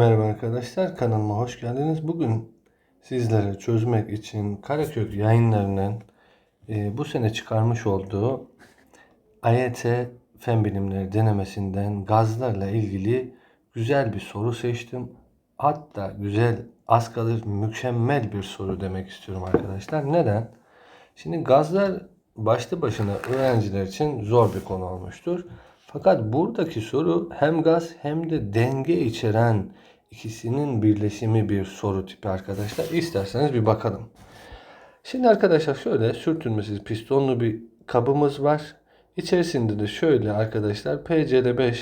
Merhaba arkadaşlar, kanalıma hoş geldiniz. Bugün sizlere çözmek için Karakök yayınlarının e, bu sene çıkarmış olduğu AYT Fen Bilimleri denemesinden gazlarla ilgili güzel bir soru seçtim. Hatta güzel, az kalır mükemmel bir soru demek istiyorum arkadaşlar. Neden? Şimdi gazlar başlı başına öğrenciler için zor bir konu olmuştur. Fakat buradaki soru hem gaz hem de denge içeren ikisinin birleşimi bir soru tipi arkadaşlar. İsterseniz bir bakalım. Şimdi arkadaşlar şöyle sürtünmesiz pistonlu bir kabımız var. İçerisinde de şöyle arkadaşlar PCl5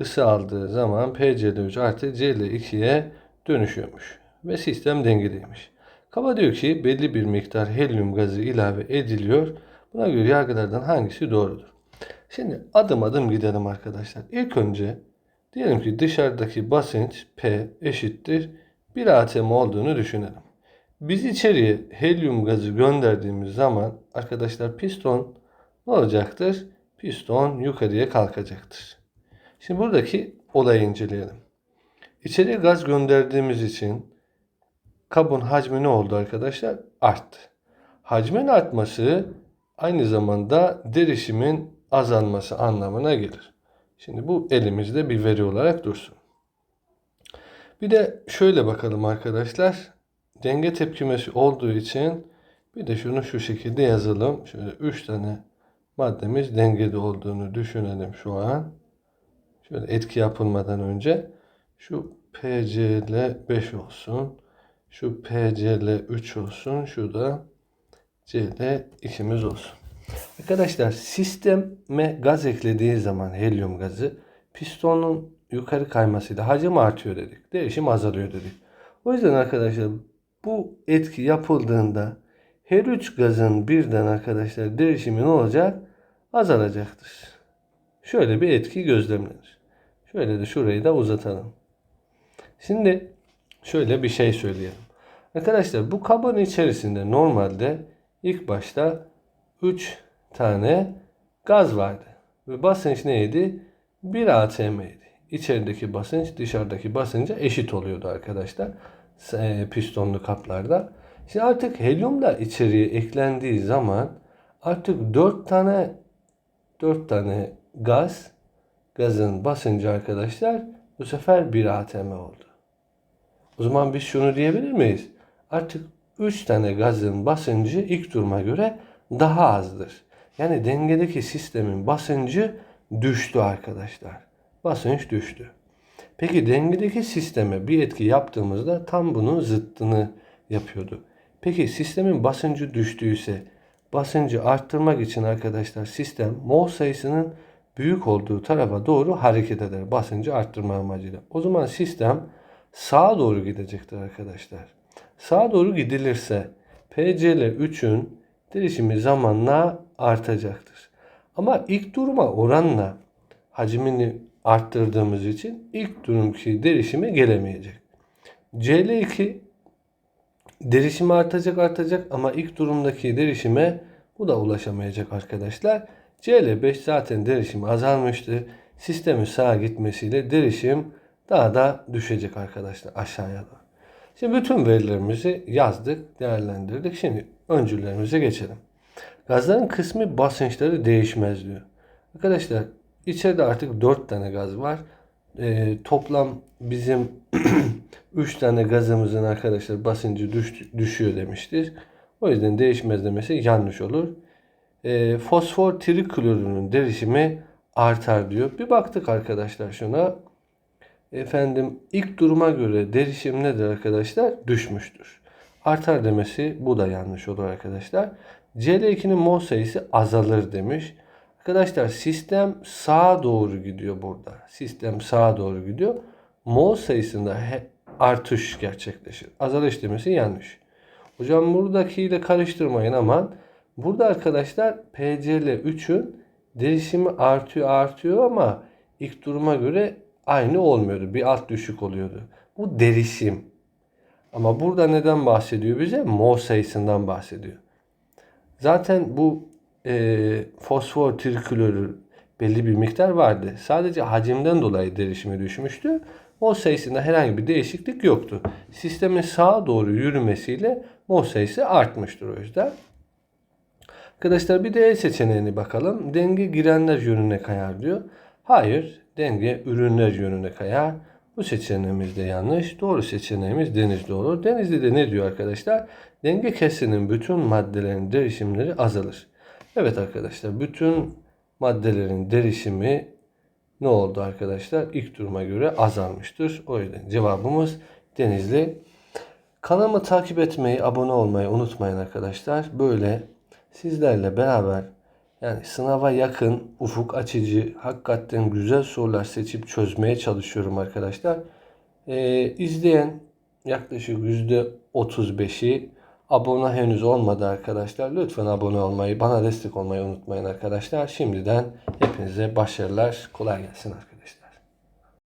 ısı aldığı zaman PCl3 artı Cl2'ye dönüşüyormuş. Ve sistem dengeliymiş. Kaba diyor ki belli bir miktar helyum gazı ilave ediliyor. Buna göre yargılardan hangisi doğrudur? Şimdi adım adım gidelim arkadaşlar. İlk önce diyelim ki dışarıdaki basınç P eşittir 1 atm olduğunu düşünelim. Biz içeriye helyum gazı gönderdiğimiz zaman arkadaşlar piston ne olacaktır? Piston yukarıya kalkacaktır. Şimdi buradaki olayı inceleyelim. İçeriye gaz gönderdiğimiz için kabın hacmi ne oldu arkadaşlar? Arttı. Hacmin artması aynı zamanda derişimin azalması anlamına gelir. Şimdi bu elimizde bir veri olarak dursun. Bir de şöyle bakalım arkadaşlar. Denge tepkimesi olduğu için bir de şunu şu şekilde yazalım. Şöyle 3 tane maddemiz dengede olduğunu düşünelim şu an. Şöyle etki yapılmadan önce şu PCl 5 olsun. Şu PCl 3 olsun. Şu da Cl 2'miz olsun. Arkadaşlar sisteme gaz eklediği zaman helyum gazı pistonun yukarı kaymasıyla hacim artıyor dedik. Değişim azalıyor dedik. O yüzden arkadaşlar bu etki yapıldığında her üç gazın birden arkadaşlar değişimi ne olacak? Azalacaktır. Şöyle bir etki gözlemlenir. Şöyle de şurayı da uzatalım. Şimdi şöyle bir şey söyleyelim. Arkadaşlar bu kabın içerisinde normalde ilk başta 3 tane gaz vardı. Ve basınç neydi? 1 atm'ydi. İçerideki basınç dışarıdaki basınca eşit oluyordu arkadaşlar. E, pistonlu kaplarda. Şimdi artık helyum da içeriye eklendiği zaman artık 4 tane 4 tane gaz gazın basıncı arkadaşlar bu sefer 1 atm oldu. O zaman biz şunu diyebilir miyiz? Artık 3 tane gazın basıncı ilk duruma göre daha azdır. Yani dengedeki sistemin basıncı düştü arkadaşlar. Basınç düştü. Peki dengedeki sisteme bir etki yaptığımızda tam bunun zıttını yapıyordu. Peki sistemin basıncı düştüyse basıncı arttırmak için arkadaşlar sistem mol sayısının büyük olduğu tarafa doğru hareket eder. Basıncı arttırma amacıyla. O zaman sistem sağa doğru gidecektir arkadaşlar. Sağa doğru gidilirse PCL 3'ün değişimi zamanla artacaktır. Ama ilk duruma oranla hacmini arttırdığımız için ilk durumki derişime gelemeyecek. CL2 derişimi artacak artacak ama ilk durumdaki derişime bu da ulaşamayacak arkadaşlar. CL5 zaten derişimi azalmıştı. Sistemin sağa gitmesiyle derişim daha da düşecek arkadaşlar aşağıya doğru. Şimdi bütün verilerimizi yazdık, değerlendirdik. Şimdi öncüllerimize geçelim. Gazların kısmi basınçları değişmez diyor. Arkadaşlar içeride artık 4 tane gaz var. Ee, toplam bizim 3 tane gazımızın arkadaşlar basıncı düş, düşüyor demiştir. O yüzden değişmez demesi yanlış olur. Ee, fosfor triklorürünün derişimi artar diyor. Bir baktık arkadaşlar şuna. Efendim ilk duruma göre derişim nedir arkadaşlar? Düşmüştür. Artar demesi bu da yanlış olur arkadaşlar. CL2'nin mol sayısı azalır demiş. Arkadaşlar sistem sağa doğru gidiyor burada. Sistem sağa doğru gidiyor. Mol sayısında artış gerçekleşir. Azalış demesi yanlış. Hocam buradakiyle karıştırmayın ama burada arkadaşlar PCL 3'ün değişimi artıyor artıyor ama ilk duruma göre aynı olmuyordu. Bir alt düşük oluyordu. Bu derişim. Ama burada neden bahsediyor bize? Mol sayısından bahsediyor. Zaten bu e, fosfor triklorür belli bir miktar vardı. Sadece hacimden dolayı derişimi düşmüştü. mol sayısında herhangi bir değişiklik yoktu. Sistemin sağa doğru yürümesiyle mol sayısı artmıştır o yüzden. Arkadaşlar bir de E seçeneğine bakalım. Denge girenler yönüne kayar diyor. Hayır, denge ürünler yönüne kayar. Bu seçeneğimiz de yanlış. Doğru seçeneğimiz Denizli olur. Denizli de ne diyor arkadaşlar? Denge kesinin bütün maddelerin derişimleri azalır. Evet arkadaşlar bütün maddelerin derişimi ne oldu arkadaşlar? İlk duruma göre azalmıştır. O yüzden cevabımız Denizli. Kanalımı takip etmeyi, abone olmayı unutmayın arkadaşlar. Böyle sizlerle beraber yani sınava yakın, ufuk açıcı, hakikaten güzel sorular seçip çözmeye çalışıyorum arkadaşlar. Ee, izleyen yaklaşık %35'i abone henüz olmadı arkadaşlar. Lütfen abone olmayı, bana destek olmayı unutmayın arkadaşlar. Şimdiden hepinize başarılar, kolay gelsin arkadaşlar.